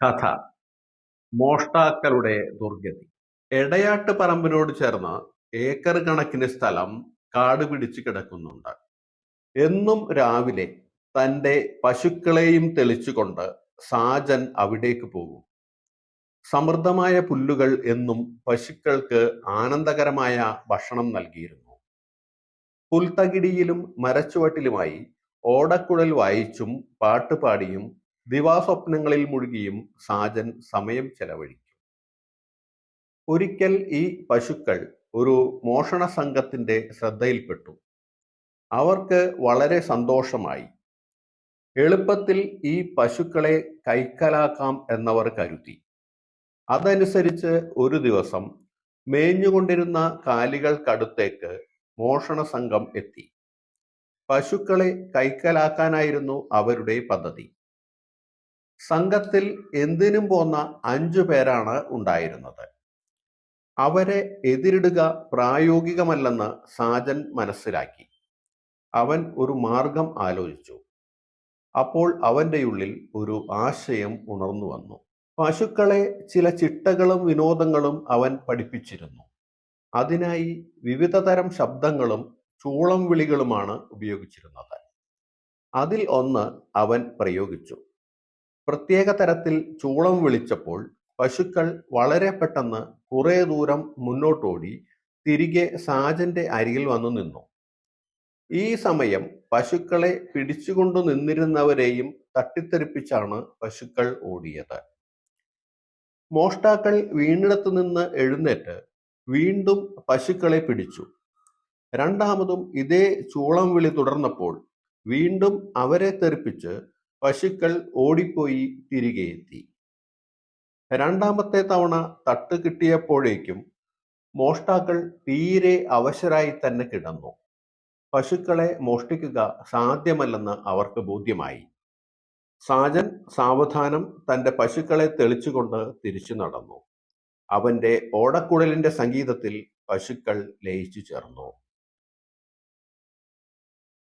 കഥ. മോഷ്ടാക്കളുടെ ദുർഗതി. എടയാട്ട് പറമ്പിനോട് ചേർന്ന് ഏക്കർ കണക്കിന് സ്ഥലം കാട് പിടിച്ച് കിടക്കുന്നുണ്ട്. എന്നും രാവിലെ തന്റെ പശുക്കളെയും തെളിച്ചുകൊണ്ട് സാജൻ അവിടേക്ക് പോകും. സമൃദ്ധമായ പുല്ലുകൾ എന്നും പശുക്കൾക്ക് ആനന്ദകരമായ ഭക്ഷണം നൽകിയിരുന്നു. പുൽത്തകിടിയിലും മരച്ചുവട്ടിലുമായി ഓടക്കുഴൽ വായിച്ചും പാട്ടുപാടിയും ദിവാസ്വപ്നങ്ങളിൽ മുഴുകിയും സാജൻ സമയം ചെലവഴിക്കും. ഒരിക്കൽ ഈ പശുക്കൾ ഒരു മോഷണ സംഘത്തിന്റെ ശ്രദ്ധയിൽപ്പെട്ടു. അവർക്ക് വളരെ സന്തോഷമായി. എളുപ്പത്തിൽ ഈ പശുക്കളെ കൈക്കലാക്കാം എന്നവർ കരുതി. അതനുസരിച്ച് ഒരു ദിവസം മേഞ്ഞുകൊണ്ടിരുന്ന കാലികൾക്കടുത്തേക്ക് മോഷണ സംഘം എത്തി. പശുക്കളെ കൈക്കലാക്കാനായിരുന്നു അവരുടെ പദ്ധതി. സംഘത്തിൽ എന്തിനും പോന്ന അഞ്ചു പേരാണ് ഉണ്ടായിരുന്നത്. അവരെ എതിരിടുക പ്രായോഗികമല്ലെന്ന് സാജൻ മനസ്സിലാക്കി. അവൻ ഒരു മാർഗം ആലോചിച്ചു. അപ്പോൾ അവന്റെ ഉള്ളിൽ ഒരു ആശയം ഉണർന്നു വന്നു. പശുക്കളെ ചില ചിട്ടകളും വിനോദങ്ങളും അവൻ പഠിപ്പിച്ചിരുന്നു. അതിനായി വിവിധതരം ശബ്ദങ്ങളും ചൂളം വിളികളുമാണ് ഉപയോഗിച്ചിരുന്നത്. അതിൽ ഒന്ന് അവൻ പ്രയോഗിച്ചു. പ്രത്യേക തരത്തിൽ ചൂളം വിളിച്ചപ്പോൾ പശുക്കൾ വളരെ പെട്ടെന്ന് കുറേ ദൂരം മുന്നോട്ടോടി തിരികെ സാജന്റെ അരികിൽ വന്നു നിന്നു. ഈ സമയം പശുക്കളെ പിടിച്ചുകൊണ്ടു നിന്നിരുന്നവരെയും തട്ടിത്തെറിപ്പിച്ചാണ് പശുക്കൾ ഓടിയത്. മോഷ്ടാക്കൾ വീണിടത്തു നിന്ന് എഴുന്നേറ്റ് വീണ്ടും പശുക്കളെ പിടിച്ചു. രണ്ടാമതും ഇതേ ചൂളം വിളി തുടർന്നപ്പോൾ വീണ്ടും അവരെ തെറിപ്പിച്ച് പശുക്കൾ ഓടിപ്പോയി തിരികെ എത്തി. രണ്ടാമത്തെ തവണ തട്ട് കിട്ടിയപ്പോഴേക്കും മോഷ്ടാക്കൾ തീരെ അവശരായി തന്നെ കിടന്നു. പശുക്കളെ മോഷ്ടിക്കുക സാധ്യമല്ലെന്ന് അവർക്ക് ബോധ്യമായി. സാജൻ സാവധാനം തന്റെ പശുക്കളെ തെളിച്ചുകൊണ്ട് തിരിച്ചു നടന്നു. അവന്റെ ഓടക്കുഴലിന്റെ സംഗീതത്തിൽ പശുക്കൾ ലയിച്ചു ചേർന്നു.